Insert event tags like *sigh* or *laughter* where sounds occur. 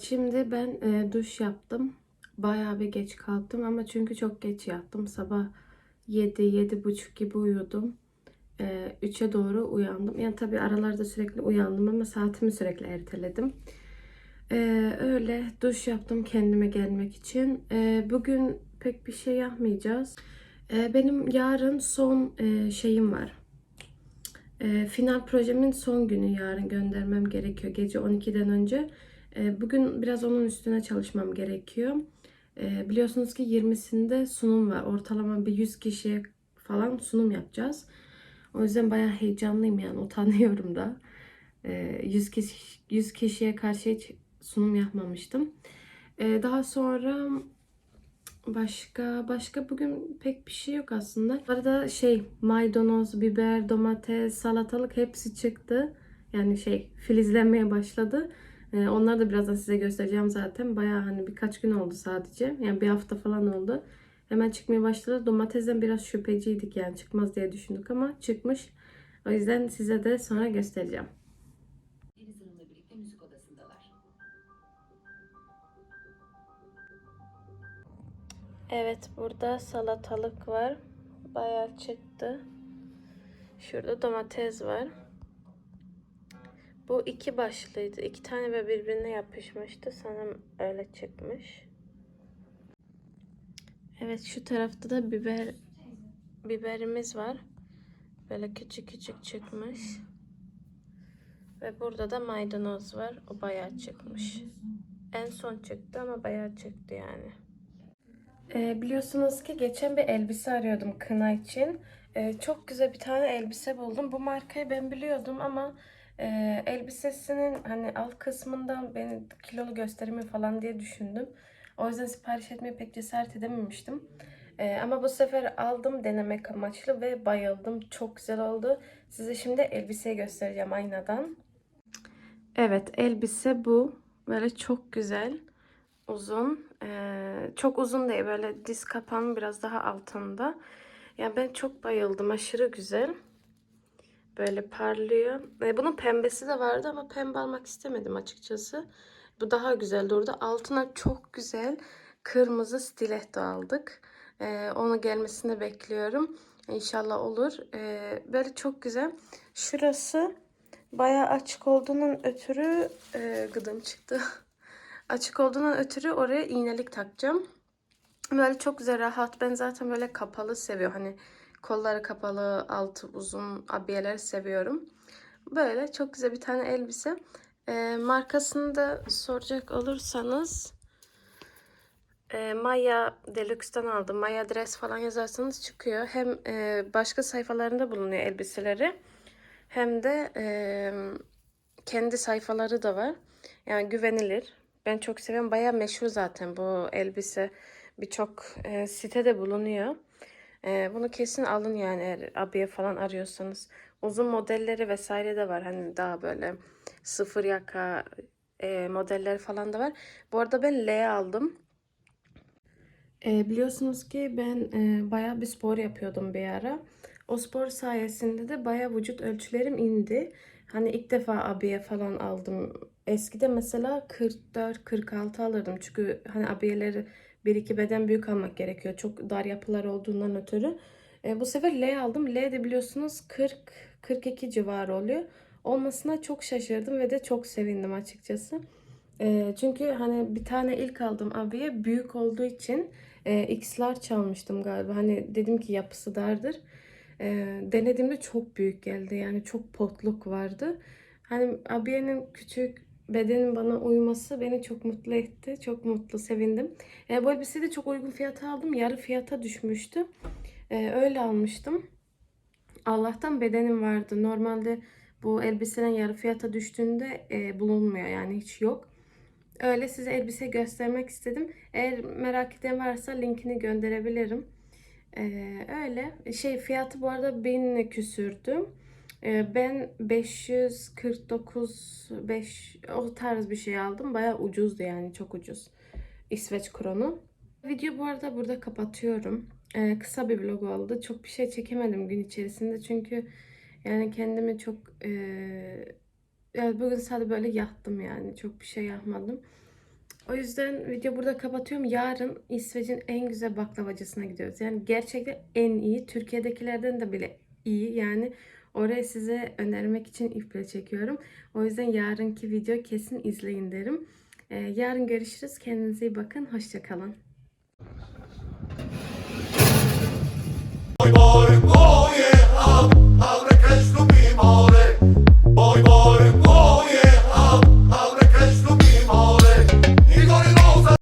Şimdi ben e, duş yaptım. Bayağı bir geç kalktım ama çünkü çok geç yattım. Sabah 7 buçuk gibi uyudum. E, 3'e doğru uyandım. Yani tabii aralarda sürekli uyandım ama saatimi sürekli erteledim. E, öyle duş yaptım kendime gelmek için. E, bugün pek bir şey yapmayacağız. E, benim yarın son e, şeyim var. E, final projemin son günü yarın göndermem gerekiyor gece 12'den önce. E, bugün biraz onun üstüne çalışmam gerekiyor. E, biliyorsunuz ki 20'sinde sunum var. Ortalama bir 100 kişiye falan sunum yapacağız. O yüzden bayağı heyecanlıyım yani utanıyorum da. E, 100 kişi 100 kişiye karşı hiç sunum yapmamıştım. Daha sonra Başka başka bugün pek bir şey yok aslında. Bu arada şey maydanoz, biber, domates, salatalık hepsi çıktı. Yani şey filizlenmeye başladı. Ee, onları da birazdan size göstereceğim zaten. Baya hani birkaç gün oldu sadece. Yani bir hafta falan oldu. Hemen çıkmaya başladı. Domatesden biraz şüpheciydik yani çıkmaz diye düşündük ama çıkmış. O yüzden size de sonra göstereceğim. Deniz Hanım'la birlikte müzik odasındalar. Evet burada salatalık var. Bayağı çıktı. Şurada domates var. Bu iki başlıydı. İki tane ve birbirine yapışmıştı. Sanırım öyle çıkmış. Evet şu tarafta da biber biberimiz var. Böyle küçük küçük çıkmış. Ve burada da maydanoz var. O bayağı çıkmış. En son çıktı ama bayağı çıktı yani. Ee, biliyorsunuz ki geçen bir elbise arıyordum kına için. Ee, çok güzel bir tane elbise buldum. Bu markayı ben biliyordum ama e, elbisesinin hani alt kısmından beni kilolu gösterimi falan diye düşündüm. O yüzden sipariş etmeye pek cesaret edememiştim. Ee, ama bu sefer aldım denemek amaçlı ve bayıldım. Çok güzel oldu. Size şimdi elbiseyi göstereceğim aynadan. Evet elbise bu. Böyle çok güzel. Uzun. Ee, çok uzun değil. Böyle diz kapağının biraz daha altında. Yani ben çok bayıldım. Aşırı güzel. Böyle parlıyor. Ee, bunun pembesi de vardı ama pembe almak istemedim açıkçası. Bu daha güzel durdu. Altına çok güzel kırmızı stiletto aldık. Ee, onu gelmesini bekliyorum. İnşallah olur. Ee, böyle çok güzel. Şurası bayağı açık olduğunun ötürü e, gıdım çıktı. *laughs* açık olduğundan ötürü oraya iğnelik takacağım. Böyle çok güzel rahat. Ben zaten böyle kapalı seviyorum. Hani kolları kapalı, altı uzun abiyeler seviyorum. Böyle çok güzel bir tane elbise. Ee, markasını da soracak olursanız e, Maya Deluxe'dan aldım. Maya Dress falan yazarsanız çıkıyor. Hem e, başka sayfalarında bulunuyor elbiseleri. Hem de e, kendi sayfaları da var. Yani güvenilir. Ben çok seviyorum. Bayağı meşhur zaten bu elbise. Birçok e, sitede bulunuyor. E, bunu kesin alın yani eğer abiye falan arıyorsanız. Uzun modelleri vesaire de var. Hani daha böyle sıfır yaka e, modeller falan da var. Bu arada ben L aldım. E, biliyorsunuz ki ben e, bayağı bir spor yapıyordum bir ara. O spor sayesinde de bayağı vücut ölçülerim indi. Hani ilk defa abiye falan aldım. Eskide mesela 44-46 alırdım. Çünkü hani abiyeleri bir iki beden büyük almak gerekiyor. Çok dar yapılar olduğundan ötürü. E, bu sefer L aldım. L de biliyorsunuz 40-42 civarı oluyor. Olmasına çok şaşırdım ve de çok sevindim açıkçası. E, çünkü hani bir tane ilk aldığım abiye büyük olduğu için e, X'lar çalmıştım galiba. Hani dedim ki yapısı dardır. E, denediğimde çok büyük geldi. Yani çok potluk vardı. Hani abiyenin küçük bedenin bana uyması beni çok mutlu etti. Çok mutlu, sevindim. E, bu elbiseyi de çok uygun fiyata aldım. Yarı fiyata düşmüştü. E, öyle almıştım. Allah'tan bedenim vardı. Normalde bu elbisenin yarı fiyata düştüğünde e, bulunmuyor. Yani hiç yok. Öyle size elbise göstermek istedim. Eğer merak eden varsa linkini gönderebilirim. Ee, öyle. Şey fiyatı bu arada 1000 küsürdü. Ee, ben 549 5 o tarz bir şey aldım. Bayağı ucuzdu yani çok ucuz. İsveç kronu. Video bu arada burada kapatıyorum. Ee, kısa bir vlog oldu. Çok bir şey çekemedim gün içerisinde çünkü yani kendimi çok eee yani bugün sadece böyle yattım yani. Çok bir şey yapmadım. O yüzden video burada kapatıyorum. Yarın İsveç'in en güzel baklavacısına gidiyoruz. Yani gerçekten en iyi. Türkiye'dekilerden de bile iyi. Yani orayı size önermek için iple çekiyorum. O yüzden yarınki video kesin izleyin derim. Ee, yarın görüşürüz. Kendinize iyi bakın. Hoşçakalın.